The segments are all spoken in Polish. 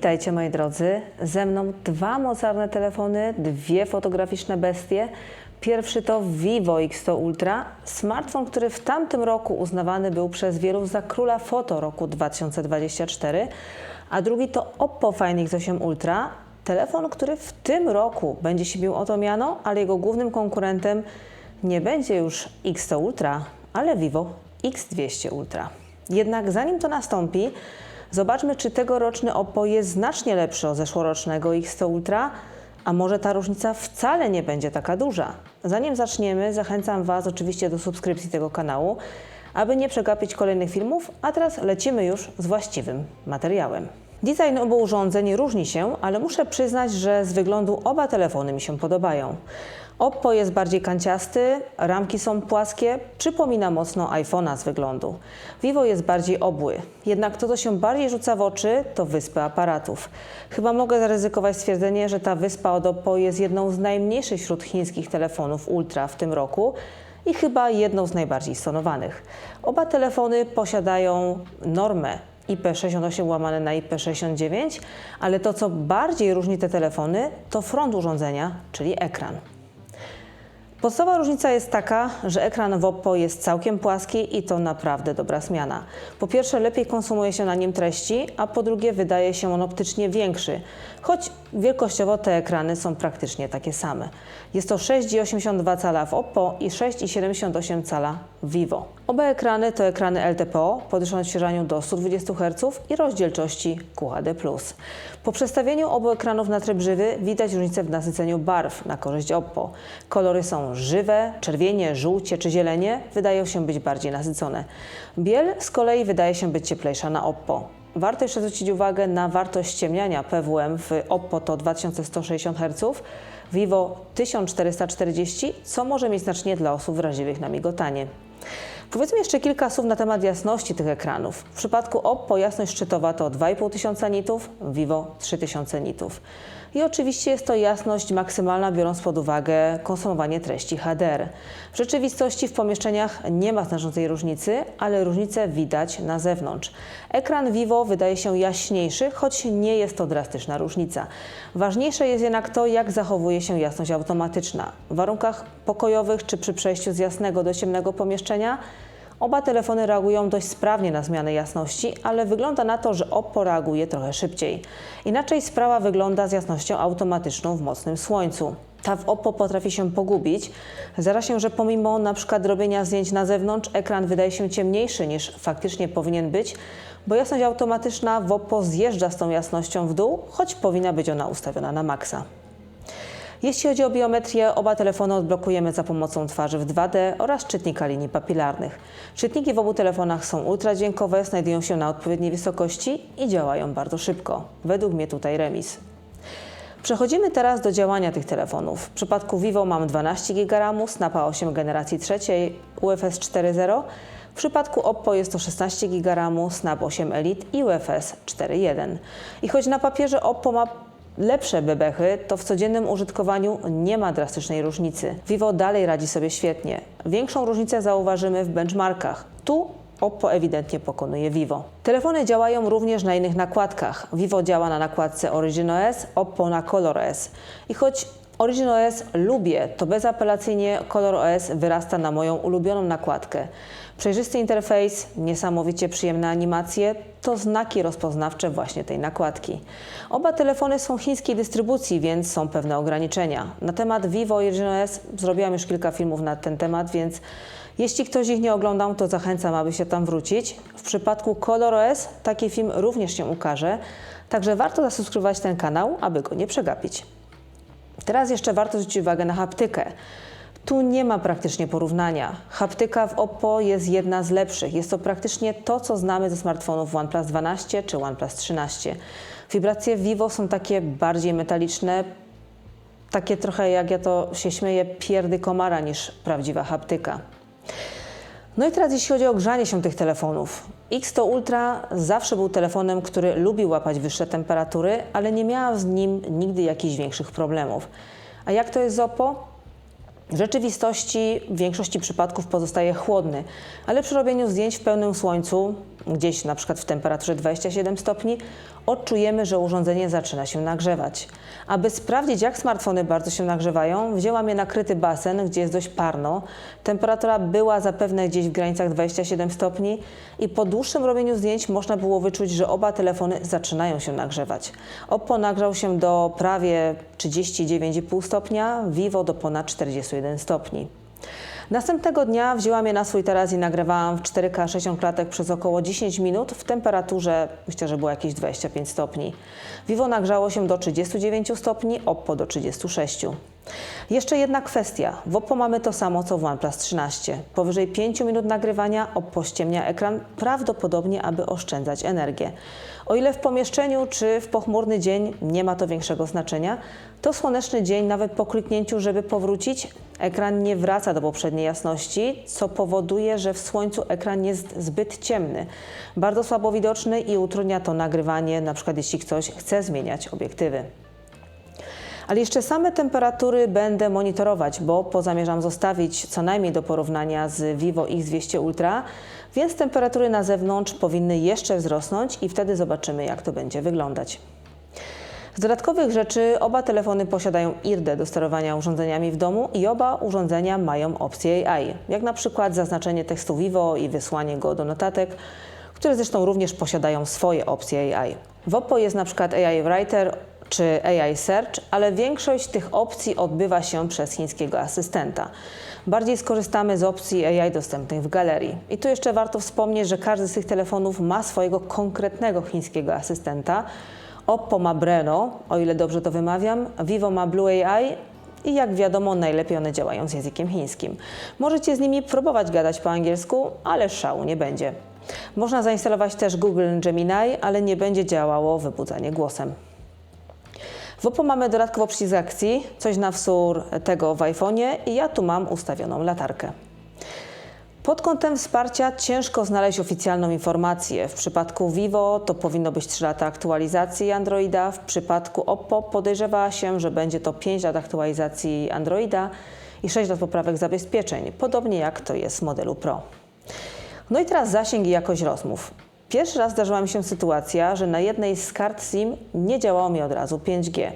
Witajcie moi drodzy. Ze mną dwa mocarne telefony, dwie fotograficzne bestie. Pierwszy to Vivo X100 Ultra, smartfon, który w tamtym roku uznawany był przez wielu za króla foto roku 2024, a drugi to Oppo Find X8 Ultra, telefon, który w tym roku będzie się bił o to miano, ale jego głównym konkurentem nie będzie już X100 Ultra, ale Vivo X200 Ultra. Jednak zanim to nastąpi, zobaczmy, czy tegoroczny Oppo jest znacznie lepszy od zeszłorocznego X100 Ultra, a może ta różnica wcale nie będzie taka duża. Zanim zaczniemy, zachęcam Was oczywiście do subskrypcji tego kanału, aby nie przegapić kolejnych filmów, a teraz lecimy już z właściwym materiałem. Design obu urządzeń różni się, ale muszę przyznać, że z wyglądu oba telefony mi się podobają. Oppo jest bardziej kanciasty, ramki są płaskie, przypomina mocno iPhone'a z wyglądu. Vivo jest bardziej obły, jednak to, co się bardziej rzuca w oczy, to wyspy aparatów. Chyba mogę zaryzykować stwierdzenie, że ta wyspa od Oppo jest jedną z najmniejszych wśród chińskich telefonów Ultra w tym roku i chyba jedną z najbardziej stonowanych. Oba telefony posiadają normę IP68 łamane na IP69, ale to, co bardziej różni te telefony, to front urządzenia, czyli ekran. Podstawowa różnica jest taka, że ekran w Oppo jest całkiem płaski i to naprawdę dobra zmiana. Po pierwsze, lepiej konsumuje się na nim treści, a po drugie, wydaje się on optycznie większy, choć wielkościowo te ekrany są praktycznie takie same. Jest to 6,82 cala w Oppo i 6,78 cala w Vivo. Oba ekrany to ekrany LTPO, podwyższone odświeżaniu do 120 Hz i rozdzielczości QHD+. Po przestawieniu obu ekranów na tryb żywy widać różnicę w nasyceniu barw na korzyść Oppo. Kolory są żywe, czerwienie, żółcie czy zielenie wydają się być bardziej nasycone. Biel z kolei wydaje się być cieplejsza na Oppo. Warto jeszcze zwrócić uwagę na wartość ściemniania PWM w Oppo to 2160 Hz, Vivo 1440, co może mieć znacznie dla osób wrażliwych na migotanie. Powiedzmy jeszcze kilka słów na temat jasności tych ekranów. W przypadku Oppo jasność szczytowa to 2500 nitów, Vivo 3000 nitów. I oczywiście jest to jasność maksymalna, biorąc pod uwagę konsumowanie treści HDR. W rzeczywistości w pomieszczeniach nie ma znaczącej różnicy, ale różnicę widać na zewnątrz. Ekran Vivo wydaje się jaśniejszy, choć nie jest to drastyczna różnica. Ważniejsze jest jednak to, jak zachowuje się jasność automatyczna. W warunkach pokojowych czy przy przejściu z jasnego do ciemnego pomieszczenia Oba telefony reagują dość sprawnie na zmianę jasności, ale wygląda na to, że Oppo reaguje trochę szybciej. Inaczej sprawa wygląda z jasnością automatyczną w mocnym słońcu. Ta w Oppo potrafi się pogubić. Zdarza się, że pomimo na robienia zdjęć na zewnątrz, ekran wydaje się ciemniejszy niż faktycznie powinien być, bo jasność automatyczna w Oppo zjeżdża z tą jasnością w dół, choć powinna być ona ustawiona na maksa. Jeśli chodzi o biometrię, oba telefony odblokujemy za pomocą twarzy w 2D oraz czytnika linii papilarnych. Czytniki w obu telefonach są ultradźwiękowe, znajdują się na odpowiedniej wysokości i działają bardzo szybko. Według mnie tutaj remis. Przechodzimy teraz do działania tych telefonów. W przypadku Vivo mam 12 GB RAMu, Snapa 8 generacji trzeciej, UFS 4.0. W przypadku Oppo jest to 16 GB RAMu, Snap 8 Elite i UFS 4.1. I choć na papierze Oppo ma lepsze bebechy, to w codziennym użytkowaniu nie ma drastycznej różnicy. Vivo dalej radzi sobie świetnie. Większą różnicę zauważymy w benchmarkach. Tu Oppo ewidentnie pokonuje Vivo. Telefony działają również na innych nakładkach. Vivo działa na nakładce Origin OS, Oppo na Color OS. I choć Origin OS lubię, to bezapelacyjnie Color OS wyrasta na moją ulubioną nakładkę. Przejrzysty interfejs, niesamowicie przyjemne animacje to znaki rozpoznawcze właśnie tej nakładki. Oba telefony są chińskiej dystrybucji, więc są pewne ograniczenia. Na temat Vivo Origin OS zrobiłam już kilka filmów na ten temat, więc jeśli ktoś ich nie oglądał, to zachęcam, aby się tam wrócić. W przypadku Color OS taki film również się ukaże, także warto zasubskrybować ten kanał, aby go nie przegapić. Teraz jeszcze warto zwrócić uwagę na haptykę. Tu nie ma praktycznie porównania. Haptyka w Oppo jest jedna z lepszych. Jest to praktycznie to, co znamy ze smartfonów OnePlus 12 czy OnePlus 13. Wibracje Vivo są takie bardziej metaliczne, takie trochę, jak ja to się śmieję, pierdy komara niż prawdziwa haptyka. No i teraz jeśli chodzi o grzanie się tych telefonów. X100 Ultra zawsze był telefonem, który lubił łapać wyższe temperatury, ale nie miałam z nim nigdy jakichś większych problemów. A jak to jest z Oppo? W rzeczywistości w większości przypadków pozostaje chłodny, ale przy robieniu zdjęć w pełnym słońcu gdzieś na przykład w temperaturze 27 stopni, odczujemy, że urządzenie zaczyna się nagrzewać. Aby sprawdzić, jak smartfony bardzo się nagrzewają, wzięłam je na kryty basen, gdzie jest dość parno. Temperatura była zapewne gdzieś w granicach 27 stopni i po dłuższym robieniu zdjęć można było wyczuć, że oba telefony zaczynają się nagrzewać. Oppo nagrzał się do prawie 39,5 stopnia, Vivo do ponad 41 stopni. Następnego dnia wzięłam je na swój taras i nagrywałam w 4K 60 klatek przez około 10 minut w temperaturze, myślę, że było jakieś 25 stopni. Vivo nagrzało się do 39 stopni, Oppo do 36. Jeszcze jedna kwestia. W Oppo mamy to samo co w OnePlus 13. Powyżej 5 minut nagrywania Oppo ściemnia ekran prawdopodobnie, aby oszczędzać energię. O ile w pomieszczeniu czy w pochmurny dzień nie ma to większego znaczenia, to słoneczny dzień nawet po kliknięciu, żeby powrócić, ekran nie wraca do poprzedniej jasności, co powoduje, że w słońcu ekran jest zbyt ciemny, bardzo słabo widoczny i utrudnia to nagrywanie, na przykład jeśli ktoś chce zmieniać obiektywy. Ale jeszcze same temperatury będę monitorować, bo pozamierzam zostawić co najmniej do porównania z Vivo X200 Ultra, więc temperatury na zewnątrz powinny jeszcze wzrosnąć i wtedy zobaczymy, jak to będzie wyglądać. Z dodatkowych rzeczy oba telefony posiadają IRDE do sterowania urządzeniami w domu i oba urządzenia mają opcję AI, jak na przykład zaznaczenie tekstu Vivo i wysłanie go do notatek, które zresztą również posiadają swoje opcje AI. W Oppo jest na przykład AI Writer czy AI Search, ale większość tych opcji odbywa się przez chińskiego asystenta. Bardziej skorzystamy z opcji AI dostępnych w galerii. I tu jeszcze warto wspomnieć, że każdy z tych telefonów ma swojego konkretnego chińskiego asystenta. Oppo ma Breno, o ile dobrze to wymawiam, Vivo ma Blue AI i jak wiadomo, najlepiej one działają z językiem chińskim. Możecie z nimi próbować gadać po angielsku, ale szału nie będzie. Można zainstalować też Google Gemini, ale nie będzie działało wybudzanie głosem. W Oppo mamy dodatkowo przycisk akcji, coś na wzór tego w iPhone'ie i ja tu mam ustawioną latarkę. Pod kątem wsparcia ciężko znaleźć oficjalną informację. W przypadku Vivo to powinno być 3 lata aktualizacji Androida, w przypadku Oppo podejrzewa się, że będzie to 5 lat aktualizacji Androida i 6 lat poprawek zabezpieczeń, podobnie jak to jest w modelu Pro. No i teraz zasięg i jakość rozmów. Pierwszy raz zdarzyła mi się sytuacja, że na jednej z kart SIM nie działało mi od razu 5G.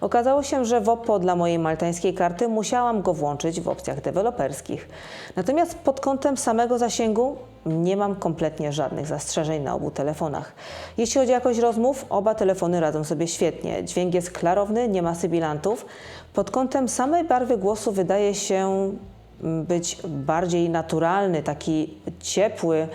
Okazało się, że w Oppo dla mojej maltańskiej karty musiałam go włączyć w opcjach deweloperskich. Natomiast pod kątem samego zasięgu nie mam kompletnie żadnych zastrzeżeń na obu telefonach. Jeśli chodzi o jakość rozmów, oba telefony radzą sobie świetnie. Dźwięk jest klarowny, nie ma sybilantów. Pod kątem samej barwy głosu wydaje się mm, być bardziej naturalny, taki ciepły.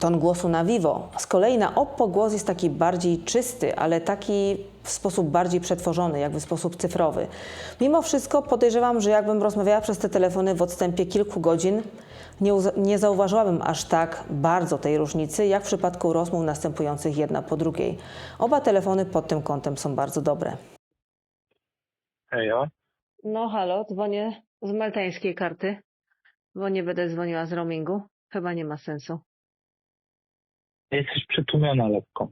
Ton głosu na Vivo. Z kolei na Oppo głos jest taki bardziej czysty, ale taki w sposób bardziej przetworzony, jakby w sposób cyfrowy. Mimo wszystko podejrzewam, że jakbym rozmawiała przez te telefony w odstępie kilku godzin, nie, nie zauważyłabym aż tak bardzo tej różnicy, jak w przypadku rozmów następujących jedna po drugiej. Oba telefony pod tym kątem są bardzo dobre. Hejo. No halo, dzwonię z maltańskiej karty, bo nie będę dzwoniła z roamingu. Chyba nie ma sensu. Jesteś przytłumiona lekko.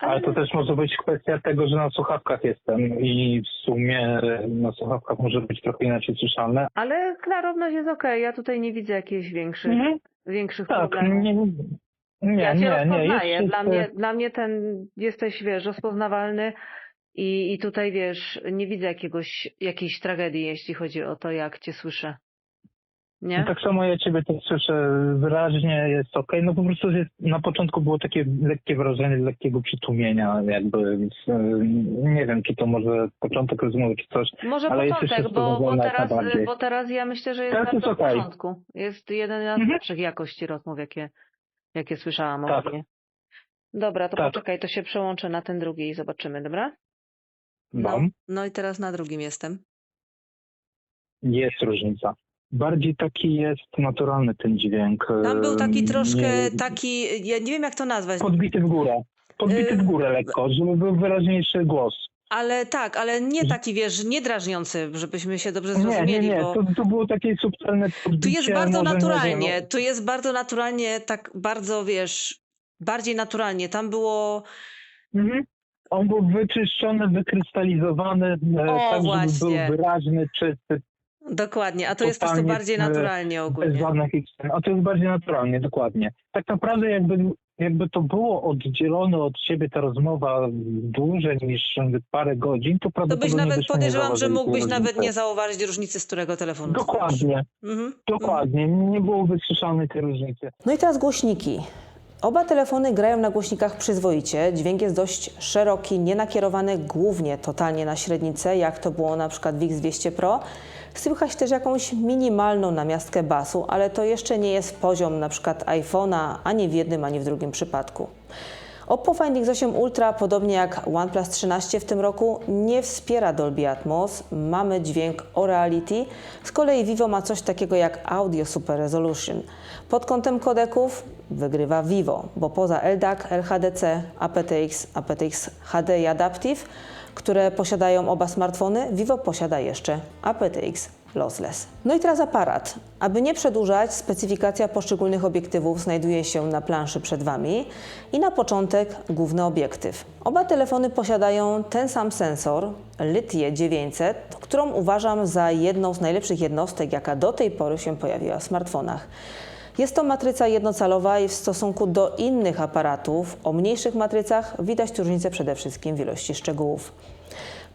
Ale to też może być kwestia tego, że na słuchawkach jestem i w sumie e, na słuchawkach może być trochę inaczej słyszalne. Ale klarowność jest okej, ja tutaj nie widzę jakichś większych, Mhm. większych Tak, problemów. nie, nie, ja cię nie, nie. rozpoznaję. Jest, dla, e, mnie, dla mnie ten jesteś, wiesz, rozpoznawalny i, i tutaj, wiesz, nie widzę jakiegoś, jakiejś tragedii, jeśli chodzi o to, jak cię słyszę. Nie? Tak samo ja ciebie też słyszę wyraźnie, jest okej. No po prostu jest, na początku było takie lekkie wrażenie lekkiego przytłumienia, jakby, więc e, nie wiem, czy to może początek rozmowy, czy coś. Może ale początek, bo, bo, teraz, bo teraz ja myślę, że jest Teraz bardzo jest w okej. porządku. Jest jeden z Mhm. lepszych jakości rozmów, jakie, jakie słyszałam Tak. ogólnie. Dobra, to Tak. poczekaj, to się przełączę na ten drugi i zobaczymy, dobra? No. no i teraz na drugim jestem. Jest różnica. Bardziej taki jest naturalny ten dźwięk. Tam był taki troszkę, nie- taki, ja nie wiem jak to nazwać, Podbity w górę. Podbity w górę lekko, żeby był wyraźniejszy głos. ale tak, ale nie taki, wiesz, nie drażniący, żebyśmy się dobrze Nie, nie, zrozumieli, nie. bo To, to było takie subtelne podbicie. tu jest bardzo może, naturalnie, Nie wiem, tu jest bardzo naturalnie, tak bardzo, wiesz, bardziej naturalnie. Tam było, mhm. On był wyczyszczony, wykrystalizowany, e, O, tak żeby właśnie. był wyraźny, czysty. Dokładnie, a to jest po prostu Totalnie, bardziej e, naturalnie Bez ogólnie. żadnych X. A to jest bardziej naturalnie, dokładnie. Tak naprawdę jakby, jakby to było oddzielone od siebie ta rozmowa dłużej niż parę godzin, to To prawdopodobnie byś nawet byśmy nie podejrzewam, że zauważyli mógłbyś nawet różnicy. nie zauważyć różnicy, z którego telefonu dzwonisz. Dokładnie, Mhm. dokładnie. Nie byłoby słyszalnej tej różnicy. No i teraz głośniki. Oba telefony grają na głośnikach przyzwoicie. Dźwięk jest dość szeroki, nie nakierowany głównie totalnie na średnicę, jak to było na przykład w X200 Pro. Słychać też jakąś minimalną namiastkę basu, ale to jeszcze nie jest poziom na przykład iPhone'a ani w jednym, ani w drugim przypadku. Oppo Find X8 Ultra, podobnie jak OnePlus 13 w tym roku, nie wspiera Dolby Atmos. Mamy dźwięk Orality. Z kolei Vivo ma coś takiego jak Audio Super Resolution. Pod kątem kodeków wygrywa Vivo, bo poza LDAC, LHDC, aptX, aptX HD i Adaptive, które posiadają oba smartfony, Vivo posiada jeszcze aptX lossless. No i teraz aparat. Aby nie przedłużać, specyfikacja poszczególnych obiektywów znajduje się na planszy przed Wami i na początek główny obiektyw. Oba telefony posiadają ten sam sensor, Lithię 900, którą uważam za jedną z najlepszych jednostek, jaka do tej pory się pojawiła w smartfonach. Jest to matryca jednocalowa i w stosunku do innych aparatów o mniejszych matrycach widać różnicę przede wszystkim w ilości szczegółów.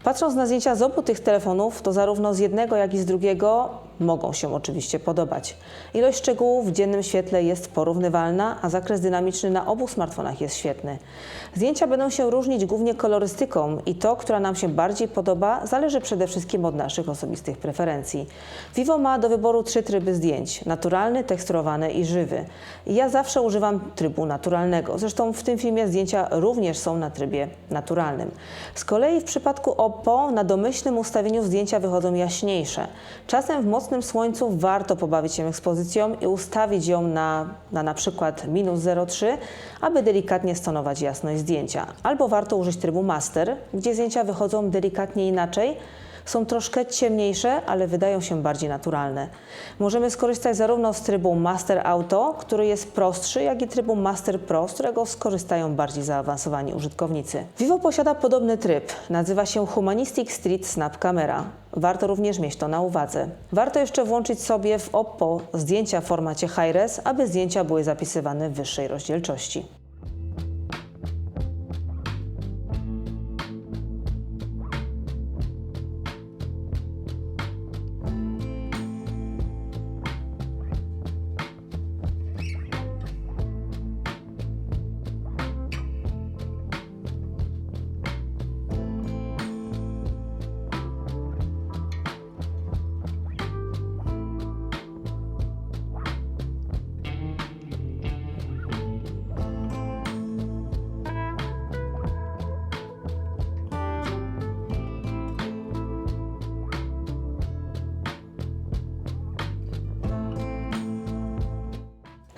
Patrząc na zdjęcia z obu tych telefonów, to zarówno z jednego, jak i z drugiego mogą się oczywiście podobać. Ilość szczegółów w dziennym świetle jest porównywalna, a zakres dynamiczny na obu smartfonach jest świetny. Zdjęcia będą się różnić głównie kolorystyką i to, która nam się bardziej podoba, zależy przede wszystkim od naszych osobistych preferencji. Vivo ma do wyboru trzy tryby zdjęć: naturalny, teksturowany i żywy. I Ja zawsze używam trybu naturalnego. Zresztą w tym filmie zdjęcia również są na trybie naturalnym. Z kolei w przypadku Oppo na domyślnym ustawieniu zdjęcia wychodzą jaśniejsze. Czasem w mocnym słońcu warto pobawić się ekspozycją i ustawić ją na na, na przykład minus 0,3, aby delikatnie stonować jasność zdjęcia. Albo warto użyć trybu master, gdzie zdjęcia wychodzą delikatnie inaczej, są troszkę ciemniejsze, ale wydają się bardziej naturalne. Możemy skorzystać zarówno z trybu Master Auto, który jest prostszy, jak i trybu Master Pro, z którego skorzystają bardziej zaawansowani użytkownicy. Vivo posiada podobny tryb. Nazywa się Humanistic Street Snap Camera. Warto również mieć to na uwadze. Warto jeszcze włączyć sobie w Oppo zdjęcia w formacie high-res, aby zdjęcia były zapisywane w wyższej rozdzielczości.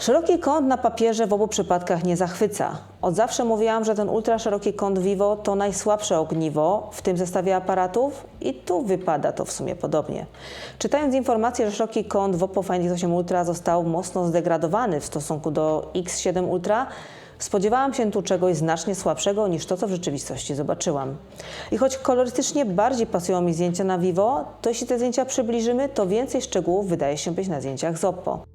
Szeroki kąt na papierze w obu przypadkach nie zachwyca. Od zawsze mówiłam, że ten ultra szeroki kąt Vivo to najsłabsze ogniwo w tym zestawie aparatów i tu wypada to w sumie podobnie. Czytając informację, że szeroki kąt w Oppo Find X8 Ultra został mocno zdegradowany w stosunku do X7 Ultra, Spodziewałam się tu czegoś znacznie słabszego niż to, co w rzeczywistości zobaczyłam. I choć kolorystycznie bardziej pasują mi zdjęcia na Vivo, to jeśli te zdjęcia przybliżymy, to więcej szczegółów wydaje się być na zdjęciach z Oppo.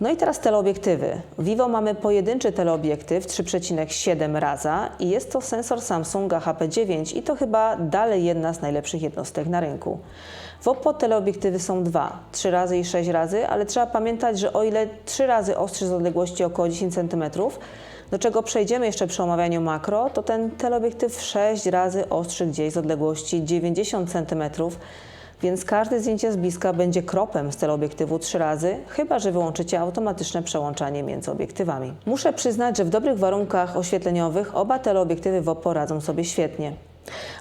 No i teraz teleobiektywy. Vivo mamy pojedynczy teleobiektyw 3,7 raza i jest to sensor Samsunga HP9 i to chyba dalej jedna z najlepszych jednostek na rynku. W Oppo teleobiektywy są dwa, 3 razy i 6 razy, ale trzeba pamiętać, że o ile 3 razy ostrzy z odległości około 10 cm, do czego przejdziemy jeszcze przy omawianiu makro, to ten teleobiektyw 6 razy ostrzy gdzieś z odległości 90 cm, więc każde zdjęcie z bliska będzie kropem z teleobiektywu trzy razy, chyba że wyłączycie automatyczne przełączanie między obiektywami. Muszę przyznać, że w dobrych warunkach oświetleniowych oba teleobiektywy w Oppo radzą sobie świetnie.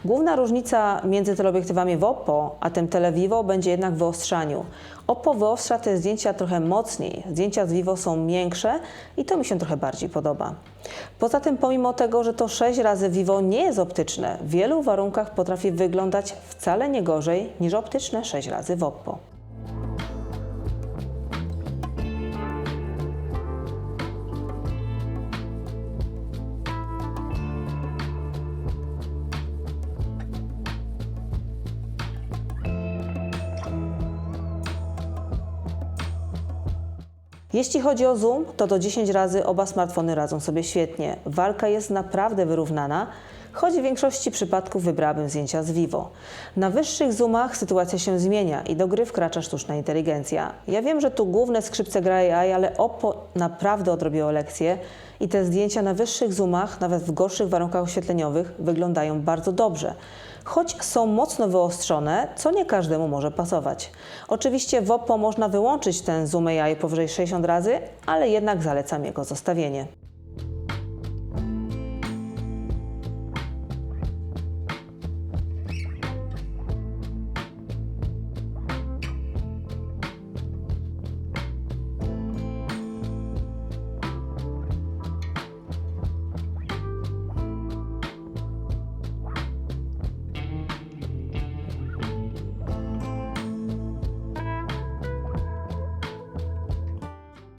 Główna różnica między teleobiektywami w Oppo a tym Televivo będzie jednak w wyostrzaniu. Oppo wyostrza te zdjęcia trochę mocniej, zdjęcia z Vivo są miększe i to mi się trochę bardziej podoba. Poza tym pomimo tego, że to 6 razy Vivo nie jest optyczne, w wielu warunkach potrafi wyglądać wcale nie gorzej niż optyczne 6 razy w Oppo. Jeśli chodzi o zoom, to do 10 razy oba smartfony radzą sobie świetnie. Walka jest naprawdę wyrównana, choć w większości przypadków wybrałabym zdjęcia z Vivo. Na wyższych zoomach sytuacja się zmienia i do gry wkracza sztuczna inteligencja. Ja wiem, że tu główne skrzypce gra AI, ale Oppo naprawdę odrobiło lekcję i te zdjęcia na wyższych zoomach, nawet w gorszych warunkach oświetleniowych, wyglądają bardzo dobrze choć są mocno wyostrzone, co nie każdemu może pasować. Oczywiście w Oppo można wyłączyć ten zoom AI powyżej 60 razy, ale jednak zalecam jego zostawienie.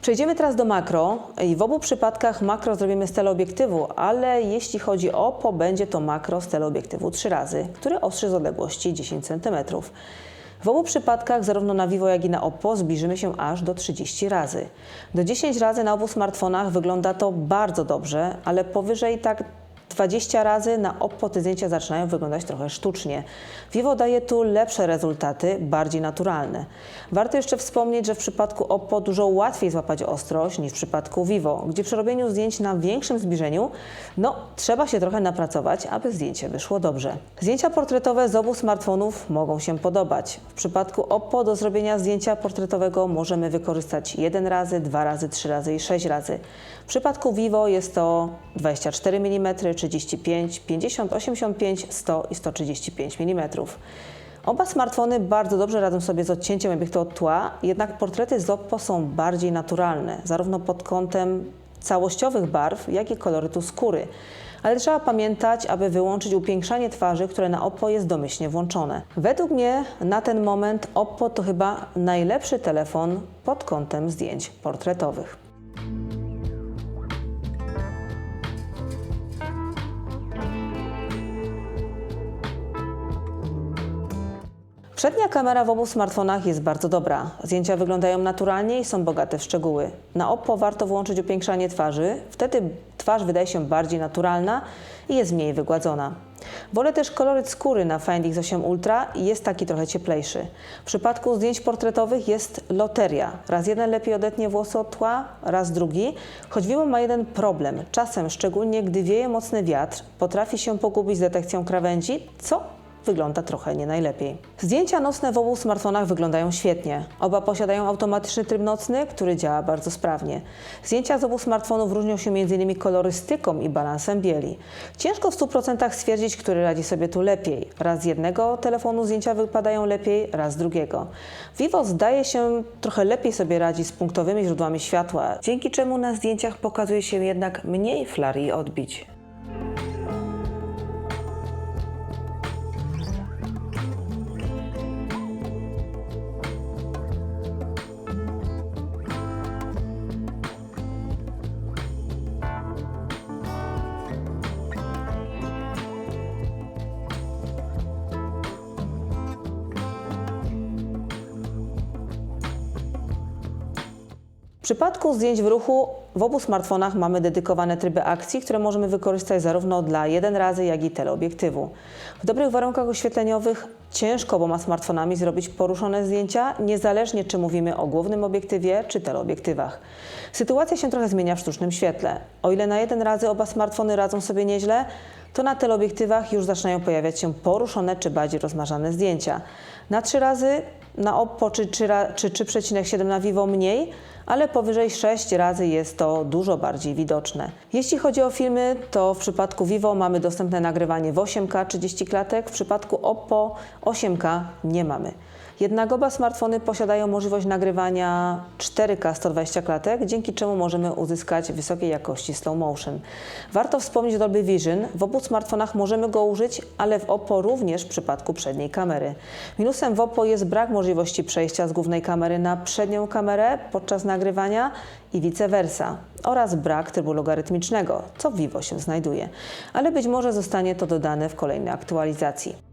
Przejdziemy teraz do makro i w obu przypadkach makro zrobimy z teleobiektywu, ale jeśli chodzi o Oppo, będzie to makro z teleobiektywu 3 razy, który ostrzy z odległości 10 cm. W obu przypadkach, zarówno na Vivo, jak i na Oppo, zbliżymy się aż do 30 razy. Do 10 razy na obu smartfonach wygląda to bardzo dobrze, ale powyżej tak 20 razy na Oppo te zdjęcia zaczynają wyglądać trochę sztucznie. Vivo daje tu lepsze rezultaty, bardziej naturalne. Warto jeszcze wspomnieć, że w przypadku Oppo dużo łatwiej złapać ostrość niż w przypadku Vivo, gdzie przy robieniu zdjęć na większym zbliżeniu, no trzeba się trochę napracować, aby zdjęcie wyszło dobrze. Zdjęcia portretowe z obu smartfonów mogą się podobać. W przypadku Oppo do zrobienia zdjęcia portretowego możemy wykorzystać 1 razy, 2 razy, 3 razy i 6 razy. W przypadku Vivo jest to 24 mm, 35, 50, 85, 100 i 135 mm. Oba smartfony bardzo dobrze radzą sobie z odcięciem obiektu od tła, jednak portrety z Oppo są bardziej naturalne, zarówno pod kątem całościowych barw, jak i kolorytu skóry. Ale trzeba pamiętać, aby wyłączyć upiększanie twarzy, które na Oppo jest domyślnie włączone. Według mnie na ten moment Oppo to chyba najlepszy telefon pod kątem zdjęć portretowych. Przednia kamera w obu smartfonach jest bardzo dobra. Zdjęcia wyglądają naturalnie i są bogate w szczegóły. Na Oppo warto włączyć upiększanie twarzy, wtedy twarz wydaje się bardziej naturalna i jest mniej wygładzona. Wolę też koloryt skóry na Find X8 Ultra i jest taki trochę cieplejszy. W przypadku zdjęć portretowych jest loteria. Raz jeden lepiej odetnie włosy od tła, raz drugi. Choć Vivo ma jeden problem. Czasem, szczególnie gdy wieje mocny wiatr, potrafi się pogubić z detekcją krawędzi, co wygląda trochę nie najlepiej. Zdjęcia nocne w obu smartfonach wyglądają świetnie. Oba posiadają automatyczny tryb nocny, który działa bardzo sprawnie. Zdjęcia z obu smartfonów różnią się m.in. kolorystyką i balansem bieli. Ciężko w 100% stwierdzić, który radzi sobie tu lepiej. Raz z jednego telefonu zdjęcia wypadają lepiej, raz z drugiego. Vivo zdaje się trochę lepiej sobie radzi z punktowymi źródłami światła, dzięki czemu na zdjęciach pokazuje się jednak mniej flar i odbić. W przypadku zdjęć w ruchu w obu smartfonach mamy dedykowane tryby akcji, które możemy wykorzystać zarówno dla jeden razy, jak i teleobiektywu. W dobrych warunkach oświetleniowych Ciężko oboma smartfonami zrobić poruszone zdjęcia, niezależnie czy mówimy o głównym obiektywie czy teleobiektywach. Sytuacja się trochę zmienia w sztucznym świetle. O ile na jeden razy oba smartfony radzą sobie nieźle, to na teleobiektywach już zaczynają pojawiać się poruszone czy bardziej rozmarzane zdjęcia. Na trzy razy na Oppo czy, czy, ra- czy 3,7 na Vivo mniej, ale powyżej 6 razy jest to dużo bardziej widoczne. Jeśli chodzi o filmy, to w przypadku Vivo mamy dostępne nagrywanie w 8K 30 klatek, w przypadku Oppo 8K nie mamy. Jednak oba smartfony posiadają możliwość nagrywania 4K 120 klatek, dzięki czemu możemy uzyskać wysokiej jakości slow motion. Warto wspomnieć o Dolby Vision. W obu smartfonach możemy go użyć, ale w Oppo również w przypadku przedniej kamery. Minusem w Oppo jest brak możliwości przejścia z głównej kamery na przednią kamerę podczas nagrywania i vice versa oraz brak trybu logarytmicznego, co w Vivo się znajduje. Ale być może zostanie to dodane w kolejnej aktualizacji.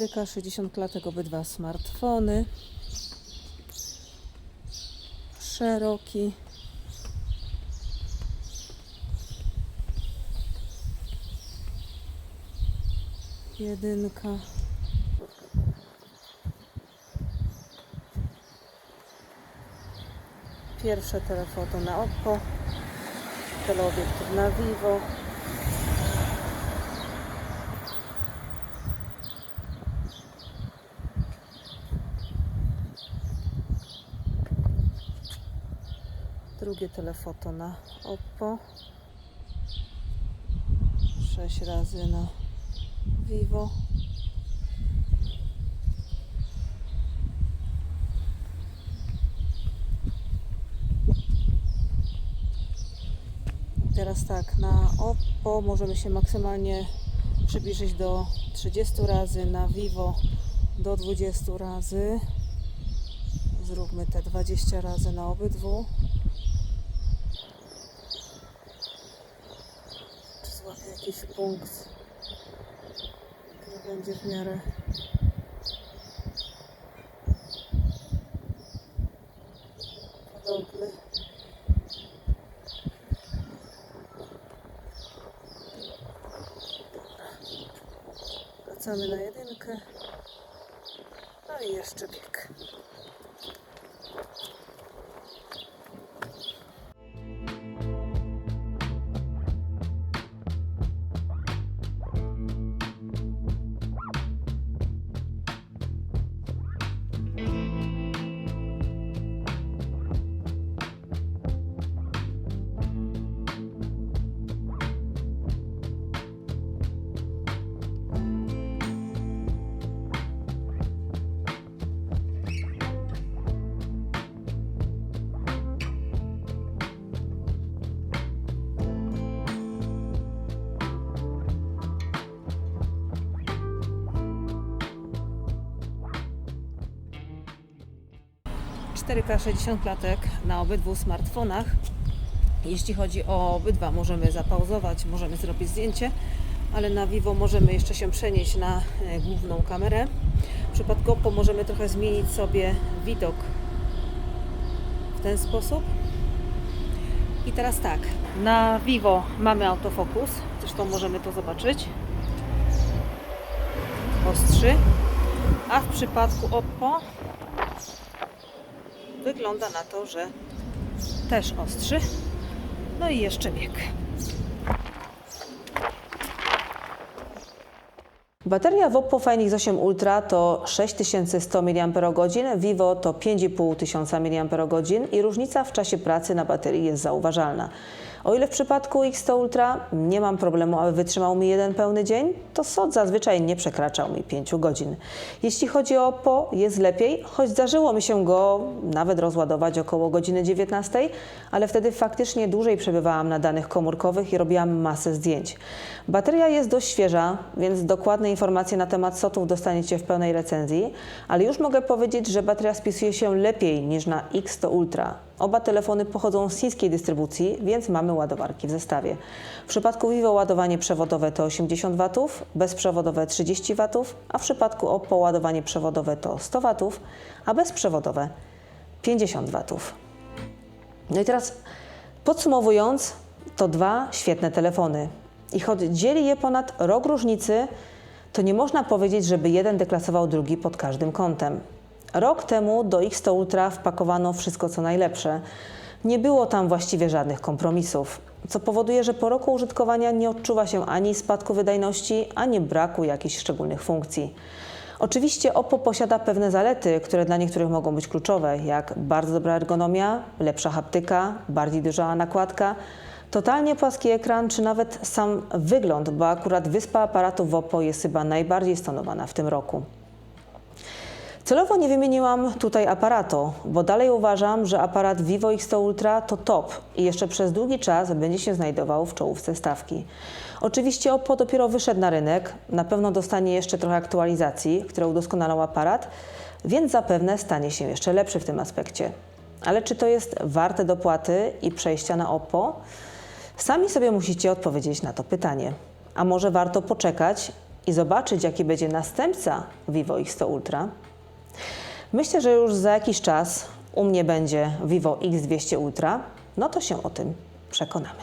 Cztery K 60 klatek obydwa smartfony. Szeroki. Jedynka. Pierwsze telefoto na Oppo. Teleobiektyw na Vivo. Drugie telefoto na Oppo. Sześć razy na Vivo. Teraz tak, na Oppo możemy się maksymalnie przybliżyć do 30 razy, na Vivo do 20 razy. Zróbmy te 20 razy na obydwu. Czy złapię jakiś punkt, który będzie w miarę podobny. Wracamy na jedynkę. No i jeszcze bieg. Cztery K 60 klatek na obydwu smartfonach. Jeśli chodzi o obydwa, możemy zapauzować, możemy zrobić zdjęcie, ale na Vivo możemy jeszcze się przenieść na e, główną kamerę. W przypadku Oppo możemy trochę zmienić sobie widok w ten sposób. I teraz tak, na Vivo mamy autofokus, zresztą możemy to zobaczyć. Ostrzy. A w przypadku Oppo wygląda na to, że też ostrzy. No i jeszcze bieg. Bateria w Oppo Find X8 Ultra to 6100 mAh, Vivo to 5500 mAh i różnica w czasie pracy na baterii jest zauważalna. O ile w przypadku X100 Ultra nie mam problemu, aby wytrzymał mi jeden pełny dzień, to SOT zazwyczaj nie przekraczał mi 5 godzin. Jeśli chodzi o Oppo, jest lepiej, choć zdarzyło mi się go nawet rozładować około godziny 19, ale wtedy faktycznie dłużej przebywałam na danych komórkowych i robiłam masę zdjęć. Bateria jest dość świeża, więc dokładne informacje na temat SOTów dostaniecie w pełnej recenzji, ale już mogę powiedzieć, że bateria spisuje się lepiej niż na X100 Ultra. Oba telefony pochodzą z chińskiej dystrybucji, więc mamy ładowarki w zestawie. W przypadku Vivo ładowanie przewodowe to 80 W, bezprzewodowe 30 W, a w przypadku Oppo ładowanie przewodowe to 100 W, a bezprzewodowe 50 W. No i teraz podsumowując, to dwa świetne telefony. I choć dzieli je ponad rok różnicy, to nie można powiedzieć, żeby jeden deklasował drugi pod każdym kątem. Rok temu do X100 Ultra wpakowano wszystko co najlepsze. Nie było tam właściwie żadnych kompromisów, co powoduje, że po roku użytkowania nie odczuwa się ani spadku wydajności, ani braku jakichś szczególnych funkcji. Oczywiście Oppo posiada pewne zalety, które dla niektórych mogą być kluczowe, jak bardzo dobra ergonomia, lepsza haptyka, bardziej duża nakładka, totalnie płaski ekran, czy nawet sam wygląd, bo akurat wyspa aparatów w Oppo jest chyba najbardziej stonowana w tym roku. Celowo nie wymieniłam tutaj aparatu, bo dalej uważam, że aparat Vivo X100 Ultra to top i jeszcze przez długi czas będzie się znajdował w czołówce stawki. Oczywiście Oppo dopiero wyszedł na rynek, na pewno dostanie jeszcze trochę aktualizacji, które udoskonalą aparat, więc zapewne stanie się jeszcze lepszy w tym aspekcie. Ale czy to jest warte dopłaty i przejścia na Oppo? Sami sobie musicie odpowiedzieć na to pytanie. A może warto poczekać i zobaczyć, jaki będzie następca Vivo X100 Ultra? Myślę, że już za jakiś czas u mnie będzie Vivo X200 Ultra, no to się o tym przekonamy.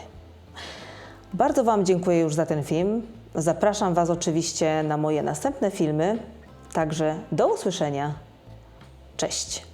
Bardzo Wam dziękuję już za ten film. Zapraszam Was oczywiście na moje następne filmy. Także do usłyszenia. Cześć.